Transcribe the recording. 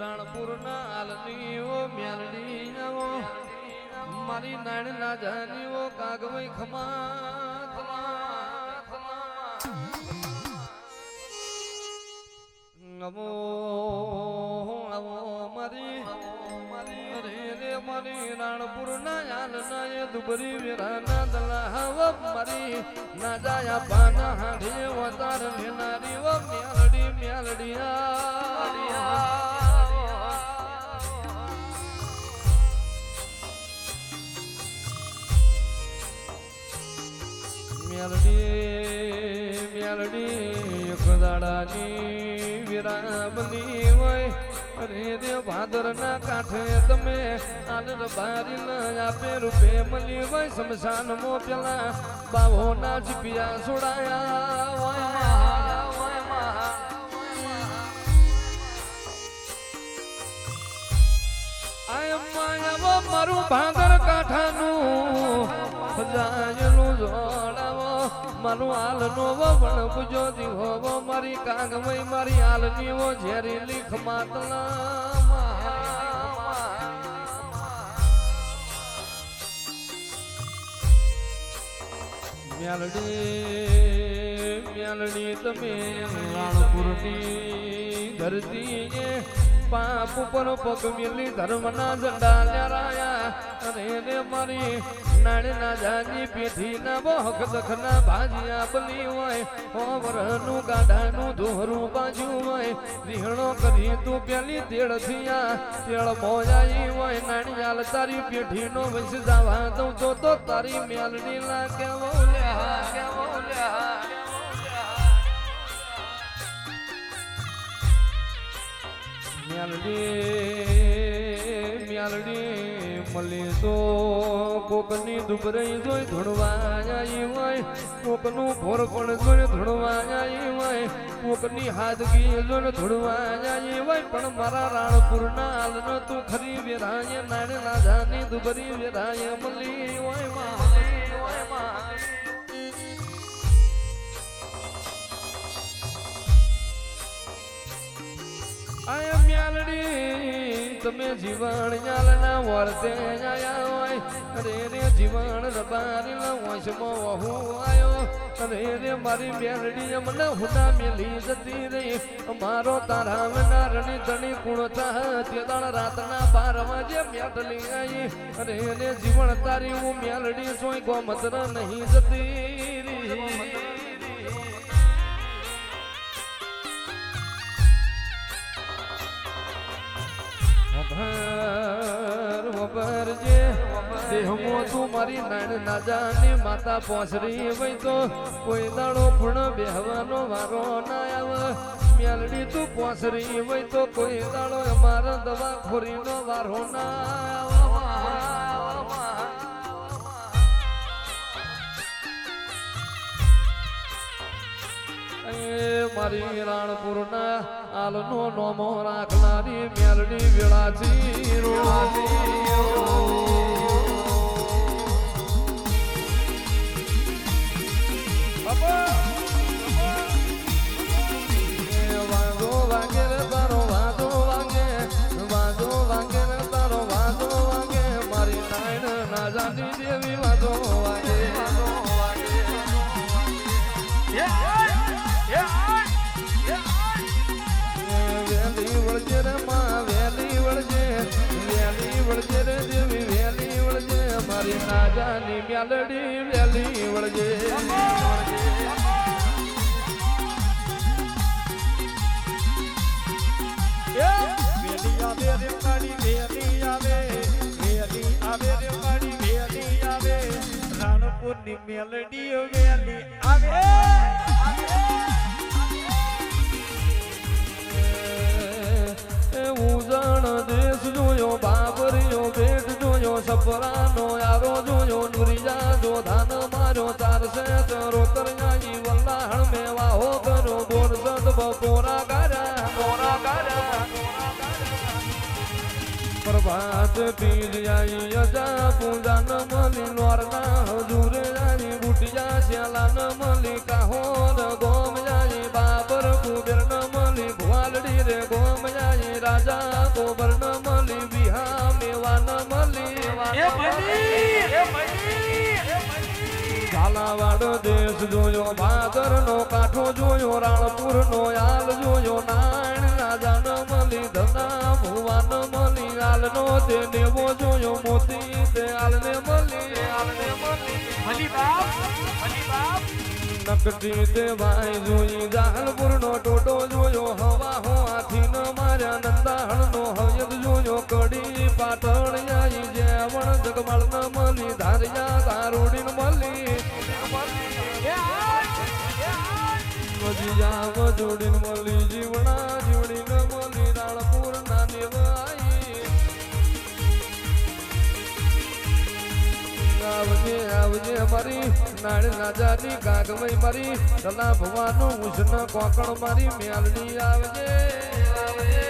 રાણપુરના આલની ઓ મ્યાલડી આવો મારી નાણ ના જાની ઓ કાગવઈ ખમા નમો નમો મારી, અરે રે મારી રાણપુર ના યાલ ના દુબરી વેરા ના દલા હવ મારી ના જાયા પાના હાડે વતાર લેનારી વ મ્યાલડી મ્યાલડી આ મેલડી દાડાની વિરામની હોય. અરે રે ભાદરના કાંઠે તમે આનંદ બારી ન આપે, રૂપે મળી હોય શમશાન મો પેલા. બાવો ના છોડાયા મહા આય માયાવો મારું ભાદર કાંઠાનું. મારું હાલનો વણ પૂજો દીવો મારી કાગમઈ મારી હાલની નીવો, ઝેરી લીખ માતલા મ્યાલડી મ્યાલડી, તમે રાણપુરની ધરતી પાપ ઉપર પગ મેલી ધર્મના ઝંડા લહેરાયા અને રે મારી નાળના જાની પીઠી ના બહક દખના ભાજિયા બલી હોય. ઓવરનું ગાઢાનું ધોરું બાજુ હોય. રીહણો કરી તું પેલી તેળ થિયા તેળ મોજાઈ હોય નાણિયાલ તારી પેઢીનો વંશ જાવા દઉં તો તારી મેલડી લા કેવો લ્યા કેવો લ્યા તો કોકની દુબરાઈ જોઈ ધૂણવા હોય, કોકનું ભોર પણ જોઈ ધૂણવા હોય, કોકની હાથગી જોઈ ધૂણવા હોય, પણ મારા રાણપુરના હાલનો તું ખરી વેરાય નાણે ના જાની દુબરી વેરાય મળી હોય તમે જીવન યાલના વર્તે આયા હોય. અરે રે જીવન રબારી નો વંશમાં વહુ આયો. અરે રે મારી બેરડી મને હુના મેલી જતી રહી. અમારો તારા નારણી રણી ધણી કુણ થા તે દાળ રાતના બાર વાગે મેટલી આવી અરે રે જીવન તારી હું મેલડી સોય ગોમત્ર નહીં જતી રહી. વભર વભર જે દેહમો તું મારી નાણ ના જાની માતા પોસરી વઈ તો કોઈ દાડો પણ બેહવાનો વારો ના આવે. મેલડી તું પોસરી વઈ તો કોઈ દાડો અમારા દવા ખોરીનો વારો ના આવે. એ મારી રાણપુરના આલનો નોમો રાખનારી મેલડી વેળાથી વાંધો વાગે તારો વાંધો વાગે વાંધો વાગે તારો વાંધો વાગે મારી નાયણ ના દેવી વાંધો વાગે વળજે રે માં, વેલી વળજે વેલી વળજે રે દેવી, વેલી વળજે વેલી આવે રે મારી આવે આવે આવે. મેલડી વેલી આવે. એ! સપરાનો યારો જોયો, નુરિયા જો ધાન માર્યો, ચારસે ચરો જાઈ વલ્લાહણ મેવા હો કરો બોર સદ બપોરા ગારા બોરા ગારા. પ્રભાત પીર આઈ અજા પૂજા ન મલી, નોરના હજુર આઈ, બુટિયા શ્યાલા ન મલી, કાહોર ગોમ આઈ, બાબર કુબેર ન મલી ગ્વાલડી રે ગોમ આઈ, રાજા ગોબર ન ઝાલાવાડ દેશ જોયો ભાદર નો કાંઠો જોયો રાણપુર નો આલ જોયો નાણ રાજા ન મળી ધના ભુવા ન મળી આલ નો તે દેવો જોયો મોતી તે આલ ને મળી આલ ને મળી મળી બાપ મળી બાપ. નકટી તે ભાઈ જોઈ જાહલપુર નો ટોટો જોયો હવા હો હાથી ન માર્યા નંદાહણ નો હયદ જોયો કડી પાટણ જેવણ જગમાળ ન મળી ધારિયા દારૂડી ન મળી મજીયા મજોડી મળી જીવણા જીવડી ન મળી રાણપુર ના દેવાઈ. આવજે આવજે મારી નાળ રાજાની ગાગમઈ મારી દલા ભવાનું ઉષ્ણ કોકણ મારી મેલડી આવજે આવજે.